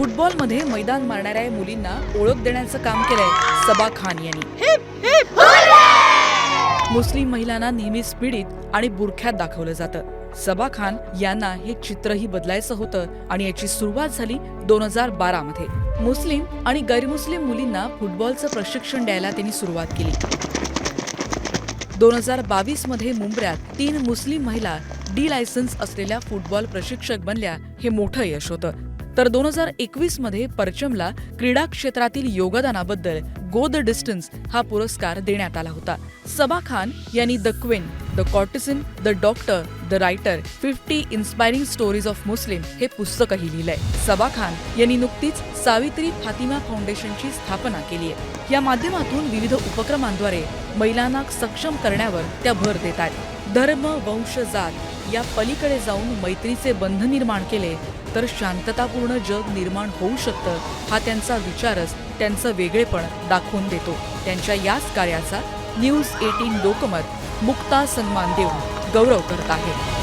फुटबॉलमध्ये मैदान मारणाऱ्या मुलींना ओळख देण्याचं काम केलंय सबा खान यांनी. मुस्लिम महिलांना नेहमीच पीडित आणि बुरख्यात दाखवलं जातं. सबा खान यांना हे चित्रही बदलायचं होतं आणि याची सुरुवात झाली दोन हजार बारा मध्ये मुस्लिम आणि गैरमुस्लिम मुलींना फुटबॉलचं प्रशिक्षण द्यायला त्यांनी सुरुवात केली. दोन हजार बावीसमध्ये मुंबऱ्यात तीन मुस्लिम महिला डी लायसन्स असलेल्या फुटबॉल प्रशिक्षक बनल्या हे मोठं यश होतं. तर दोन हजार एकवीसमध्ये परचमला क्रीडा क्षेत्रातील योगदानाबद्दल गो द डिस्टन्स हा पुरस्कार देण्यात आला होता. सबा खान यांनी the queen the courtesan the doctor the writer fifty inspiring stories of Muslim हे पुस्तकही लिहिलंय. सबा खान यांनी नुकतीच सावित्री फातिमा फाउंडेशनची स्थापना केली आहे. या माध्यमातून विविध उपक्रमांद्वारे महिलांना सक्षम करण्यावर त्या भर देत आहेत. धर्म वंश जात या पलीकडे जाऊन मैत्रीचे बंध निर्माण केले तर शांततापूर्ण जग निर्माण होऊ शकतं हा त्यांचा विचारच त्यांचं वेगळेपण दाखवून देतो. त्यांच्या याच कार्याचा न्यूज एटीन लोकमत मुक्ता सन्मान देऊन गौरव करत आहे.